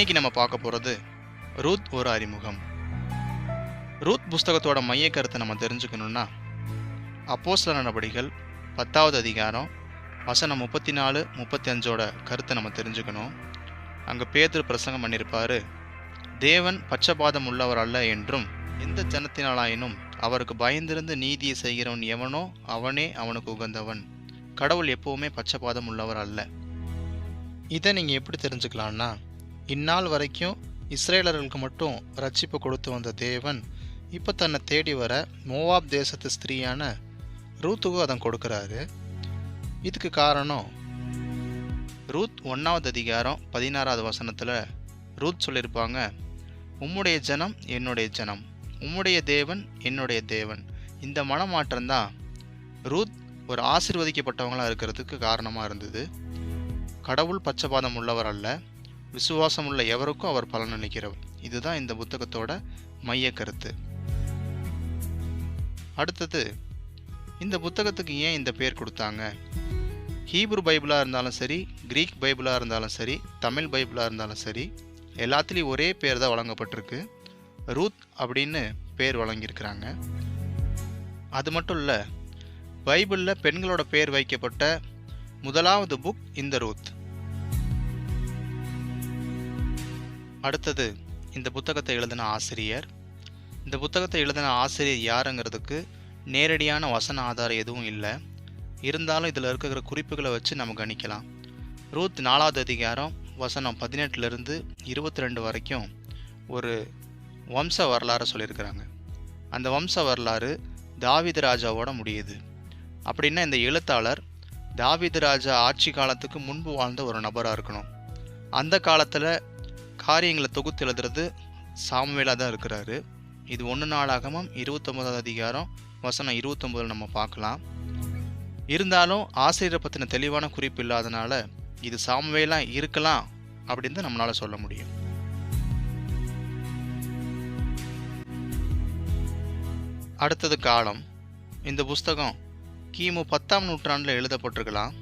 இன்னைக்கு நம்ம பார்க்க போகிறது ரூத் ஒரு அறிமுகம். ரூத் புஸ்தகத்தோட மைய கருத்தை நம்ம தெரிஞ்சுக்கணுன்னா அப்போஸ்ல நடபடிகள் பத்தாவது அதிகாரம் வசனம் முப்பத்தி நாலு முப்பத்தி அஞ்சோட கருத்தை நம்ம தெரிஞ்சுக்கணும். அங்கே பேதர் பிரசங்கம் பண்ணியிருப்பாரு தேவன் பச்சபாதம் உள்ளவர் அல்ல என்றும் எந்த ஜனத்தினாலாயினும் அவருக்கு பயந்திருந்து நீதியை செய்கிறவன் எவனோ அவனே அவனுக்கு உகந்தவன். கடவுள் எப்பவுமே பச்சபாதம் உள்ளவர் அல்ல. இதை நீங்கள் எப்படி தெரிஞ்சுக்கலான்னா இந்நாள் வரைக்கும் இஸ்ரேலர்களுக்கு மட்டும் ரட்சிப்பு கொடுத்து வந்த தேவன் இப்போ தன்னை தேடி வர மோவாப் தேசத்து ஸ்திரீயான ரூத்துக்கும் அதன் கொடுக்குறாரு. இதுக்கு காரணம் ரூத் ஒன்றாவது அதிகாரம் பதினாறாவது வசனத்தில் ரூத் சொல்லியிருப்பாங்க உம்முடைய ஜனம் என்னுடைய ஜனம் உம்முடைய தேவன் என்னுடைய தேவன். இந்த மனமாற்றம் தான் ரூத் ஒரு ஆசிர்வதிக்கப்பட்டவங்களாக இருக்கிறதுக்கு காரணமாக இருந்தது. கடவுள் பச்சபாதம் உள்ளவர் அல்ல விசுவாசம் உள்ள எவருக்கும் அவர் பலனளிக்கிறவர் இதுதான் இந்த புத்தகத்தோட மைய கருத்து. அடுத்தது இந்த புத்தகத்துக்கு ஏன் இந்த பேர் கொடுத்தாங்க? ஹீப்ரு பைபிளாக இருந்தாலும் சரி கிரீக் பைபிளாக இருந்தாலும் சரி தமிழ் பைபிளாக இருந்தாலும் சரி எல்லாத்துலேயும் ஒரே பேர் தான் வழங்கப்பட்டிருக்கு. ரூத் அப்படின்னு பேர் வழங்கியிருக்கிறாங்க. அது மட்டும் இல்லை பைபிளில் பெண்களோட பேர் வைக்கப்பட்ட முதலாவது புக் இந்த ரூத். அடுத்தது இந்த புத்தகத்தை எழுதின ஆசிரியர். இந்த புத்தகத்தை எழுதின ஆசிரியர் யாருங்கிறதுக்கு நேரடியான வசன ஆதாரம் எதுவும் இல்லை. இருந்தாலும் இதில் இருக்கிற குறிப்புகளை வச்சு நம்ம கணிக்கலாம். ரூத் நாலாவது அதிகாரம் வசனம் பதினெட்டுலேருந்து இருபத்தி ரெண்டு வரைக்கும் ஒரு வம்ச வரலாறு சொல்லியிருக்கிறாங்க. அந்த வம்ச வரலாறு தாவித ராஜாவோட முடியுது. அப்படின்னா இந்த எழுத்தாளர் தாவித ராஜா ஆட்சி காலத்துக்கு முன்பு வாழ்ந்த ஒரு நபராக இருக்கணும். அந்த காலத்தில் காரியங்களை தொகுத்து எழுதுறது சாமுவேலாக தான் இருக்கிறாரு. இது ஒன்று நாளாகமும் இருபத்தொம்போதாவது அதிகாரம் வசனம் இருபத்தொம்போதில் நம்ம பார்க்கலாம். இருந்தாலும் ஆசிரியரை பற்றின தெளிவான குறிப்பு இல்லாதனால இது சாமுவேலாக இருக்கலாம் அப்படின்னு தான் நம்மளால் சொல்ல முடியும். அடுத்தது காலம். இந்த புஸ்தகம் கிமு பத்தாம் நூற்றாண்டில் எழுதப்பட்டிருக்கலாம்.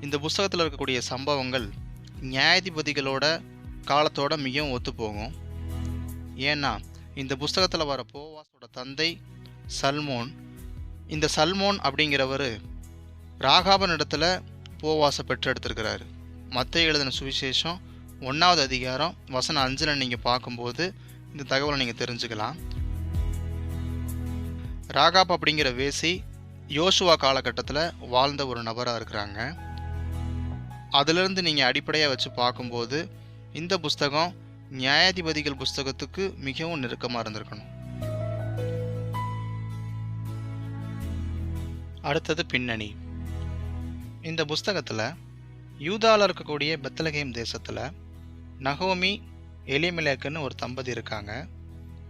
இந்த புஸ்தகத்தில் இருக்கக்கூடிய சம்பவங்கள் நியாயாதிபதிகளோட காலத்தோட மிகவும் ஒத்துப்போகும். ஏன்னா இந்த புஸ்தகத்தில் வர போவாஸோட தந்தை சல்மோன் இந்த சல்மோன் அப்படிங்கிறவர் ராகாபன் இடத்துல போவாசை பெற்றெடுத்திருக்கிறாரு மற்ற எழுதின சுவிசேஷம் ஒன்றாவது அதிகாரம் வசனம் அஞ்சில் நீங்கள் பார்க்கும்போது இந்த தகவலை நீங்கள் தெரிஞ்சுக்கலாம். ராகாப் அப்படிங்கிற வேசி யோசுவா காலகட்டத்தில் வாழ்ந்த ஒரு நபராக இருக்கிறாங்க. அதிலிருந்து நீங்கள் அடிப்படையாக வச்சு பார்க்கும்போது இந்த புஸ்தகம் நியாயாதிபதிகள் புஸ்தகத்துக்கு மிகவும் நெருக்கமாக இருந்திருக்கணும். அடுத்தது பின்னணி. இந்த புஸ்தகத்தில் யூதாவில் இருக்கக்கூடிய பெத்தலகேம் தேசத்தில் நகோமி எலிமிலேக்குன்னு ஒரு தம்பதி இருக்காங்க.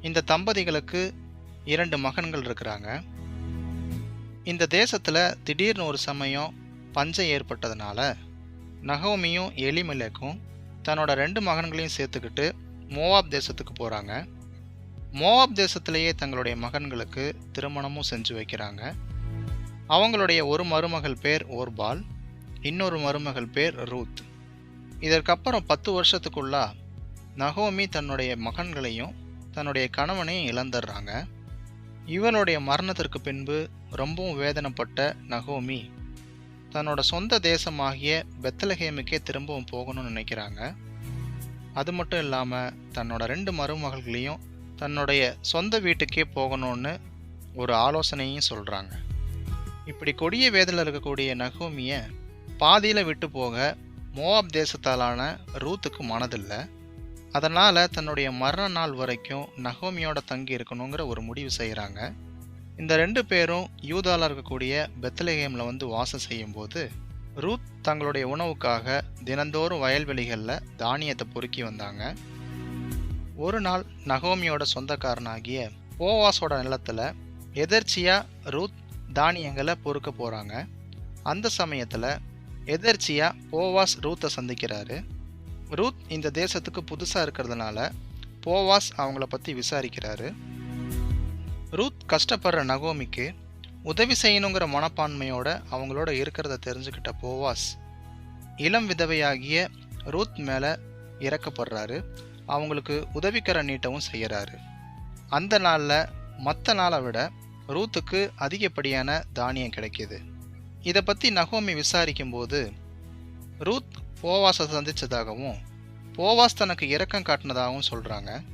இந்த தம்பதிகளுக்கு இரண்டு மகன்கள் இருக்கிறாங்க. இந்த தேசத்தில் திடீர்னு ஒரு சமயம் பஞ்சம் ஏற்பட்டதுனால நகோமியும் எலிமிலேக்கும் தன்னோட ரெண்டு மகன்களையும் சேர்த்துக்கிட்டு மோவாப் தேசத்துக்கு போகிறாங்க மோவாப் தேசத்திலேயே தங்களுடைய மகன்களுக்கு திருமணமும் செஞ்சு வைக்கிறாங்க. அவங்களுடைய ஒரு மருமகள் பேர் ஓர்பால் இன்னொரு மருமகள் பேர் ரூத். இதற்கப்புறம் பத்து வருஷத்துக்குள்ளா நகோமி தன்னுடைய மகன்களையும் தன்னுடைய கணவனையும் இழந்துடுறாங்க. இவனுடைய மரணத்திற்கு பின்பு ரொம்பவும் வேதனைப்பட்ட நகோமி தன்னோட சொந்த தேசமாகிய பெத்தலஹேமுக்கே திரும்பவும் போகணும்னு நினைக்கிறாங்க. அது மட்டும் இல்லாமல் தன்னோட ரெண்டு மருமகள்களையும் தன்னுடைய சொந்த வீட்டுக்கே போகணும்னு ஒரு ஆலோசனையும் சொல்கிறாங்க இப்படி கொடிய வேதில் இருக்கக்கூடிய நகோமியை பாதியில் விட்டு போக மோவாப் தேசத்தாலான ரூத்துக்கு மனதில்லை. அதனால் தன்னுடைய மரண நாள் வரைக்கும் நகோமியோட தங்கி இருக்கணுங்கிற ஒரு முடிவு செய்கிறாங்க இந்த ரெண்டு பேரும் யூதாவில் இருக்கக்கூடிய பெத்லஹேமில் வந்து வாசம் செய்யும்போது ரூத் தங்களுடைய உணவுக்காக தினந்தோறும் வயல்வெளிகளில் தானியத்தை பொறுக்கி வந்தாங்க. ஒரு நாள் நகோமியோட சொந்தக்காரனாகிய போவாஸோட நிலத்தில் எதர்ச்சியாக ரூத் தானியங்களை பொறுக்க போகிறாங்க அந்த சமயத்தில் எதர்ச்சியாக போவாஸ் ரூத்தை சந்திக்கிறாரு. ரூத் இந்த தேசத்துக்கு புதுசாக இருக்கிறதுனால போவாஸ் அவங்கள பற்றி விசாரிக்கிறாரு. ரூத் கஷ்டப்படுற நகோமிக்கு உதவி செய்யணுங்கிற மனப்பான்மையோட அவங்களோட இருக்கிறத தெரிஞ்சுக்கிட்ட போவாஸ். இளம் விதவையாகிய ரூத் மேலே இறக்கப்படுறாரு. அவங்களுக்கு உதவிக்கர நீட்டவும் செய்கிறாரு அந்த நாளில் மற்ற நாளை விட ரூத்துக்கு அதிகப்படியான தானியம் கிடைக்கிது. இதை பற்றி நகோமி விசாரிக்கும்போது ரூத் போவாஸை சந்தித்ததாகவும் போவாஸ் தனக்கு இரக்கம் காட்டினதாகவும் சொல்கிறாங்க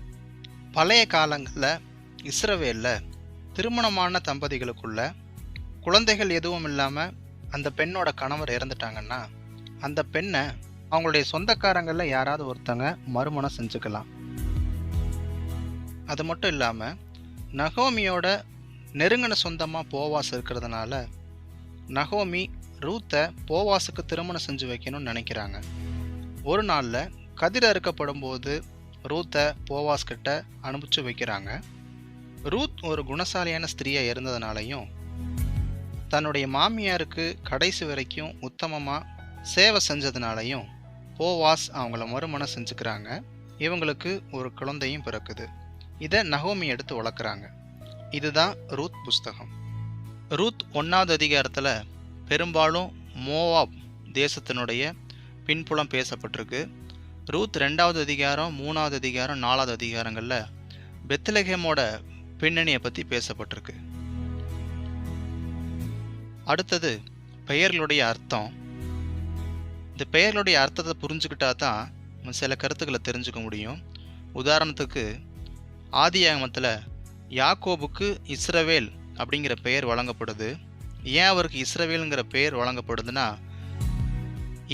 பழைய காலங்களில் இஸ்ரவேலில் திருமணமான தம்பதிகளுக்குள்ள குழந்தைகள் எதுவும் இல்லாமல் அந்த பெண்ணோட கணவர் இறந்துட்டாங்கன்னா அந்த பெண்ணை அவங்களுடைய சொந்தக்காரங்களில் யாராவது ஒருத்தங்க மறுமணம் செஞ்சுக்கலாம். அது மட்டும் இல்லாமல் நகோமியோட நெருங்கின சொந்தமாக போவாஸ் இருக்கிறதுனால நகோமி ரூத்தை போவாஸுக்கு திருமணம் செஞ்சு வைக்கணும்னு நினைக்கிறாங்க. ஒரு நாளில் கதிர் அறுக்கப்படும் போது ரூத்தை போவாஸ் கிட்ட அனுப்பிச்சு வைக்கிறாங்க. ரூத் ஒரு குணசாலியான ஸ்திரீயாக இருந்ததுனாலையும் தன்னுடைய மாமியாருக்கு கடைசி வரைக்கும் உத்தமமாக சேவை செஞ்சதுனாலையும் போவாஸ் அவங்கள மறுமணம் செஞ்சுக்கிறாங்க. இவங்களுக்கு ஒரு குழந்தையும் பிறக்குது. இதை நகோமி எடுத்து வளர்க்குறாங்க. இதுதான் ரூத் புஸ்தகம். ரூத் ஒன்றாவது அதிகாரத்தில் பெரும்பாலும் மோவாப் தேசத்தினுடைய பின்புலம் பேசப்பட்டிருக்கு. ரூத் ரெண்டாவது அதிகாரம் மூணாவது அதிகாரம் நாலாவது அதிகாரங்களில் பெத்லகேமோட பின்னணியை பற்றி பேசப்பட்டிருக்கு. அடுத்தது பெயர்களுடைய அர்த்தம். இந்த பெயர்களுடைய அர்த்தத்தை புரிஞ்சுக்கிட்டா தான் நம்ம சில கருத்துக்களை தெரிஞ்சுக்க முடியும். உதாரணத்துக்கு ஆதியாகமத்தில் யாக்கோபுக்கு இஸ்ரவேல் அப்படிங்கிற பெயர் வழங்கப்படுது. ஏன் அவருக்கு இஸ்ரவேலுங்கிற பெயர் வழங்கப்படுதுன்னா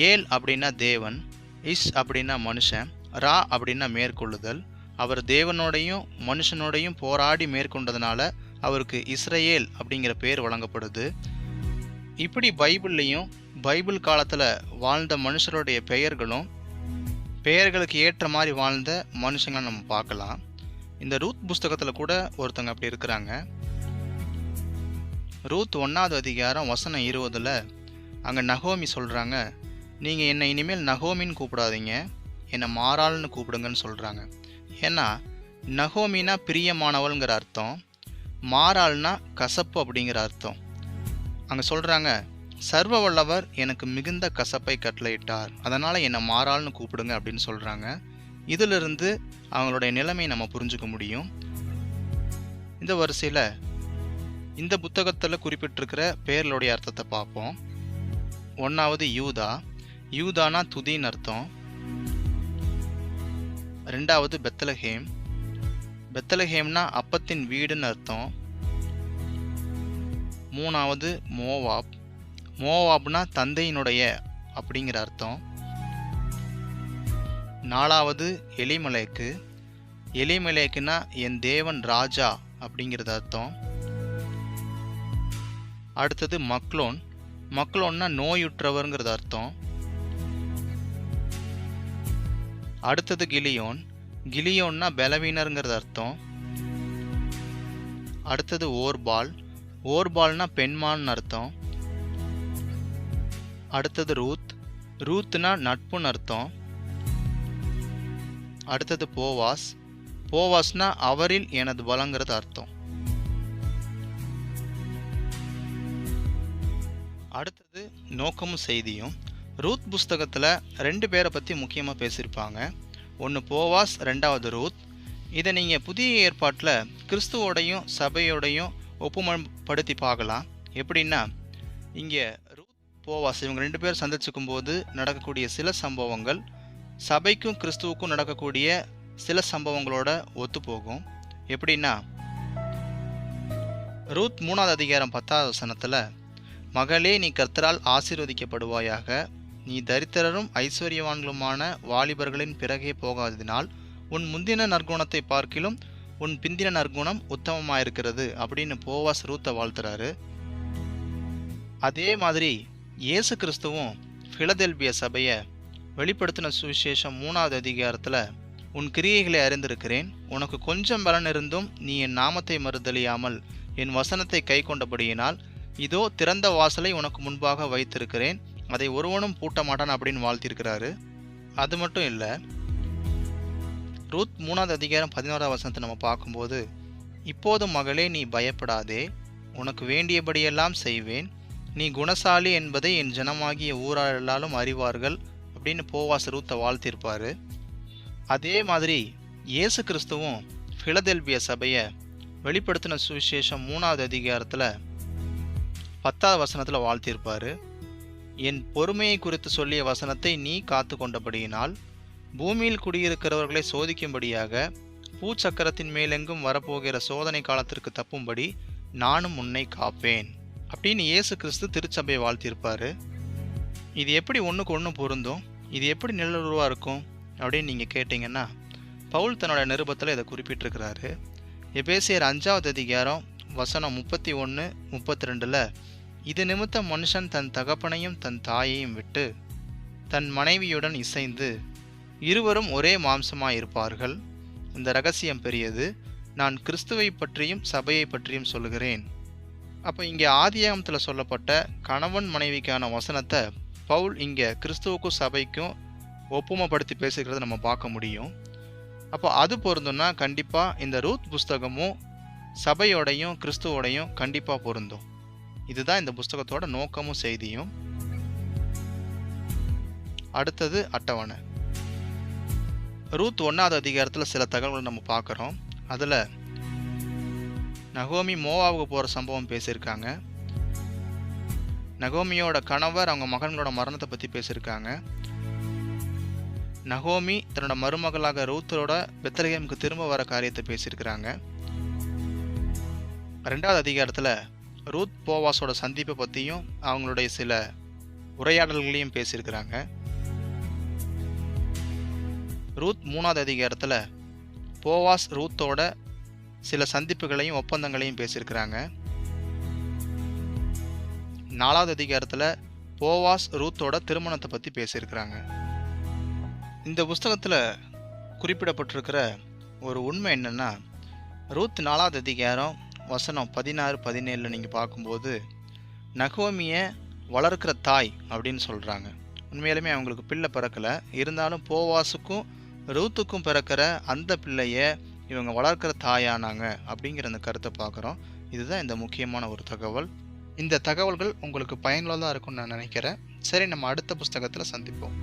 ஏல் அப்படின்னா தேவன் இஸ் அப்படின்னா மனுஷன் ரா அப்படின்னா மேற்கொள்ளுதல் அவர் தேவனோடையும் மனுஷனோடையும் போராடி மேற்கொண்டதுனால அவருக்கு இஸ்ரேல் அப்படிங்கிற பேர் வழங்கப்படுது. இப்படி பைபிள்லையும் பைபிள் காலத்தில் வாழ்ந்த மனுஷருடைய பெயர்களும் பெயர்களுக்கு ஏற்ற மாதிரி வாழ்ந்த மனுஷங்களை நம்ம பார்க்கலாம். இந்த ரூத் புஸ்தகத்தில் கூட ஒருத்தங்க அப்படி இருக்கிறாங்க. ரூத் ஒன்றாவது அதிகாரம் வசனம் இருபதில் அங்கே நகோமி சொல்கிறாங்க நீங்கள் என்னை இனிமேல் நகோமின்னு கூப்பிடாதீங்க என்னை மாறாள்னு கூப்பிடுங்கன்னு சொல்கிறாங்க ஏன்னா நகோமினா பிரியமானவள்ங்கிற அர்த்தம் மாறாள்னா கசப்பு அப்படிங்கிற அர்த்தம். அங்கே சொல்கிறாங்க சர்வ வல்லவர் எனக்கு மிகுந்த கசப்பை கட்டளையிட்டார். அதனால் என்னை மாறாள்னு கூப்பிடுங்க அப்படின்னு சொல்கிறாங்க இதிலிருந்து அவங்களுடைய நிலைமையை நம்ம புரிஞ்சுக்க முடியும். இந்த வரிசையில் இந்த புத்தகத்தில் குறிப்பிட்டிருக்கிற பேர்களுடைய அர்த்தத்தை பார்ப்போம். ஒன்றாவது யூதா. யூதானா துதின்னு அர்த்தம். ரெண்டாவது பெத்தலஹேம் பெத்தலஹேம்னா அப்பத்தின் வீடுன்னு அர்த்தம். மூணாவது மோவாப். மோவாப்னா தந்தையினுடைய அப்படிங்கிற அர்த்தம். நாலாவது எலிமலேக்கு. எலிமலேக்குனா என் தேவன் ராஜா அப்படிங்கிறது அர்த்தம். அடுத்தது மக்லோன் மக்லோன்னா நோயுற்றவர்ங்கிறது அர்த்தம். அடுத்தது கிலியோன். கிலியோன்னா பலவீனருங்கிறது அர்த்தம். அடுத்தது ஓர்பால். ஓர்பால்னா பெண்மான்னு அர்த்தம். அடுத்தது ரூத். ரூத்னா நட்புன்னு அர்த்தம். அடுத்தது போவாஸ். போவாஸ்னா அவரில் எனது பலங்கிறது அர்த்தம். அடுத்தது நோக்கமும் செய்தியும். ரூத் புஸ்தகத்தில் ரெண்டு பேரை பற்றி முக்கியமாக பேசியிருப்பாங்க. ஒன்று போவாஸ் ரெண்டாவது ரூத். இதை நீங்கள் புதிய ஏற்பாட்டில் கிறிஸ்துவோடையும் சபையோடையும் ஒப்புமப்படுத்தி பார்க்கலாம். எப்படின்னா இங்கே ரூத் போவாஸ் இவங்க ரெண்டு பேர் சந்திச்சுக்கும் போது நடக்கக்கூடிய சில சம்பவங்கள் சபைக்கும் கிறிஸ்துவுக்கும் நடக்கக்கூடிய சில சம்பவங்களோட ஒத்து போகும் எப்படின்னா ரூத் மூணாவது அதிகாரம் பத்தாவது வசனத்தில் மகளே நீ கர்த்தரால் ஆசீர்வதிக்கப்படுவாயாக நீ தரித்திரரும் ஐஸ்வர்யவான்களுமான வாலிபர்களின் பிறகே போகாததினால் உன் முந்தின நற்குணத்தை பார்க்கிலும் உன் பிந்தின நற்குணம் உத்தமமாயிருக்கிறது அப்படின்னு போவாஸ் ரூத்தை வாழ்த்துறாரு. அதே மாதிரி இயேசு கிறிஸ்துவும் பிலதெல்பிய சபையை வெளிப்படுத்தின சுவிசேஷம் மூணாவது அதிகாரத்தில் உன் கிரியைகளை அறிந்திருக்கிறேன். உனக்கு கொஞ்சம் பலன் இருந்தும் நீ என் நாமத்தை மறுதலியாமல் என் வசனத்தை கை கொண்டபடியினால் இதோ திறந்த வாசலை உனக்கு முன்பாக வைத்திருக்கிறேன். அதை ஒருவனும் பூட்ட மாட்டான் அப்படின்னு வாழ்த்திருக்கிறாரு அது மட்டும் இல்லை ரூத் மூணாவது அதிகாரம் பதினோராவது வசனத்தை நம்ம பார்க்கும்போது இப்போது மகளே நீ பயப்படாதே. உனக்கு வேண்டியபடியெல்லாம் செய்வேன். நீ குணசாலி என்பதை என் ஜனமாகிய ஊரார் எல்லாரும் அறிவார்கள் அப்படின்னு போவாஸ் ரூத்தை வாழ்த்திருப்பார் அதே மாதிரி இயேசு கிறிஸ்துவும் ஃபிலதெல்பிய சபையை வெளிப்படுத்தின சுவிசேஷம் மூணாவது அதிகாரத்தில் பத்தாவது வசனத்தில் வாழ்த்தியிருப்பார். என் பொறுமையை குறித்து சொல்லிய வசனத்தை நீ காத்து கொண்டபடியினால் பூமியில் குடியிருக்கிறவர்களை சோதிக்கும்படியாக பூச்சக்கரத்தின் மேலெங்கும் வரப்போகிற சோதனை காலத்திற்கு தப்பும்படி நானும் உன்னை காப்பேன். அப்படின்னு இயேசு கிறிஸ்து திருச்சபையை வாழ்த்திருப்பார் இது எப்படி ஒன்றுக்கு ஒன்று பொருந்தும்? இது எப்படி நிழலுருவாக இருக்கும்? அப்படின்னு நீங்கள் கேட்டிங்கன்னா பவுல் தன்னோட நிருபத்தில் இதை குறிப்பிட்டிருக்கிறாரு. எபேசியர் அஞ்சாவது அதிகாரம் வசனம் முப்பத்தி ஒன்று முப்பத்தி ரெண்டில் இது நிமித்தம் மனுஷன் தன் தகப்பனையும் தன் தாயையும் விட்டு தன் மனைவியுடன் இசைந்து இருவரும் ஒரே மாம்சமாயிருப்பார்கள். இந்த ரகசியம் பெரியது. நான் கிறிஸ்துவை பற்றியும் சபையை பற்றியும் சொல்கிறேன் அப்போ இங்கே ஆதியாகமத்தில் சொல்லப்பட்ட கணவன் மனைவிக்கான வசனத்தை பவுல் இங்கே கிறிஸ்துவுக்கும் சபைக்கும் ஒப்புமைப்படுத்தி பேசுகிறத நம்ம பார்க்க முடியும். அப்போ அது பொருந்தும்னா கண்டிப்பாக இந்த ரூத் புஸ்தகமும் சபையோடையும் கிறிஸ்துவோடையும் கண்டிப்பாக பொருந்தும். இதுதான் இந்த புஸ்தகத்தோட நோக்கமும் செய்தியும். அடுத்தது அட்டவணை. ரூத் ஒன்றாவது அதிகாரத்தில் சில தகவல்களை நம்ம பார்க்குறோம். அதில் நகோமி மோவாவுக்கு போகிற சம்பவம் பேசியிருக்காங்க. நகோமியோட கணவர் அவங்க மகன்களோட மரணத்தை பற்றி பேசியிருக்காங்க. நகோமி தன்னோட மருமகளாக ரூத்தரோட பெத்தலகேமுக்கு திரும்ப வர காரியத்தை பேசியிருக்கிறாங்க. ரெண்டாவது அதிகாரத்தில் ரூத் போவாஸோட சந்திப்பை பற்றியும் அவங்களுடைய சில உரையாடல்களையும் பேசியிருக்கிறாங்க. ரூத் மூணாவது அதிகாரத்தில் போவாஸ் ரூத்தோட சில சந்திப்புகளையும் ஒப்பந்தங்களையும் பேசியிருக்கிறாங்க. நாலாவது அதிகாரத்தில் போவாஸ் ரூத்தோட திருமணத்தை பற்றி பேசியிருக்கிறாங்க. இந்த புஸ்தகத்தில் குறிப்பிடப்பட்டிருக்கிற ஒரு உண்மை என்னென்னா ரூத் நாலாவது அதிகாரம் வசனம் பதினாறு பதினேழில் நீங்கள் பார்க்கும்போது நகோமியை வளர்க்கிற தாய் அப்படின்னு சொல்கிறாங்க உண்மையிலுமே அவங்களுக்கு பிள்ளை பிறக்கலை. இருந்தாலும் போவாஸுக்கும் ரூத்துக்கும் பிறக்கிற அந்த பிள்ளைய இவங்க வளர்க்கிற தாயானாங்க அப்படிங்கிற அந்த கருத்தை பார்க்குறோம். இதுதான் இந்த முக்கியமான ஒரு தகவல். இந்த தகவல்கள் உங்களுக்கு பயனுள்ளதாக இருக்கும்னு நான் நினைக்கிறேன். சரி நம்ம அடுத்த புஸ்தகத்தில் சந்திப்போம்.